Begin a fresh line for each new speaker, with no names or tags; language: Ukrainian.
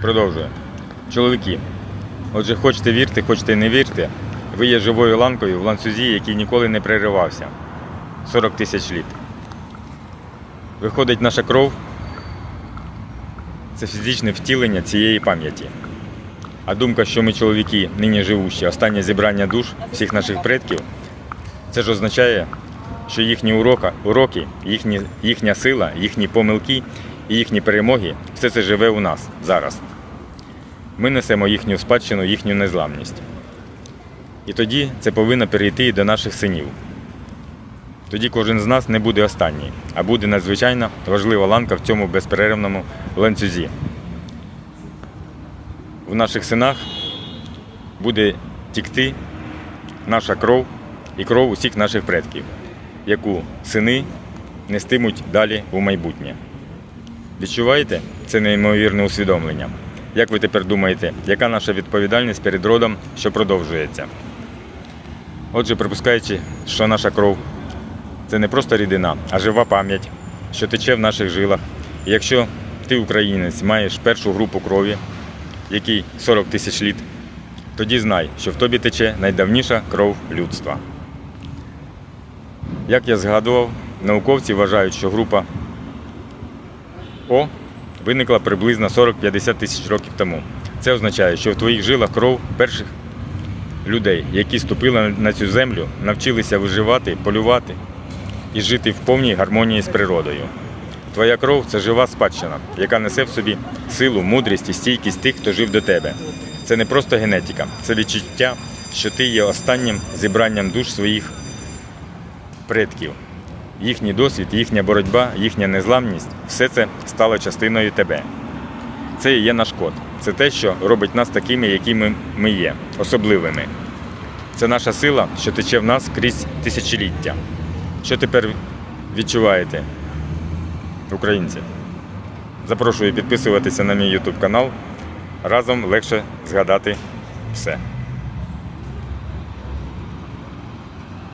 Продовжує. Чоловіки, отже, хочете вірте, хочете не вірте, ви є живою ланкою в ланцюзі, який ніколи не переривався. 40 тисяч літ. Виходить наша кров це фізичне втілення цієї пам'яті. А думка, що ми чоловіки, нині живущі, останнє зібрання душ всіх наших предків, це ж означає, що їхні урока, уроки, їхні, їхня сила, їхні помилки і їхні перемоги все це живе у нас зараз. Ми несемо їхню спадщину, їхню незламність. І тоді це повинно перейти і до наших синів. Тоді кожен з нас не буде останній, а буде надзвичайно важлива ланка в цьому безперервному ланцюзі. В наших синах буде тікти наша кров і кров усіх наших предків, яку сини нестимуть далі у майбутнє. Відчуваєте це неймовірне усвідомлення? Як ви тепер думаєте, яка наша відповідальність перед родом, що продовжується? Отже, припускаючи, що наша кров це не просто рідина, а жива пам'ять, що тече в наших жилах. І якщо ти, українець, маєш першу групу крові, якій 40 тисяч літ, тоді знай, що в тобі тече найдавніша кров людства. Як я згадував, науковці вважають, що група О виникла приблизно 40-50 тисяч років тому. Це означає, що в твоїх жилах кров перших людей, які ступили на цю землю, навчилися виживати, полювати і жити в повній гармонії з природою. Твоя кров це жива спадщина, яка несе в собі силу, мудрість і стійкість тих, хто жив до тебе. Це не просто генетика, це відчуття, що ти є останнім зібранням душ своїх предків. Їхній досвід, їхня боротьба, їхня незламність все це стало частиною тебе. Це і є наш код. Це те, що робить нас такими, якими ми є, особливими. Це наша сила, що тече в нас крізь тисячоліття. Що тепер відчуваєте, українці? Запрошую підписуватися на мій YouTube канал. Разом легше згадати все.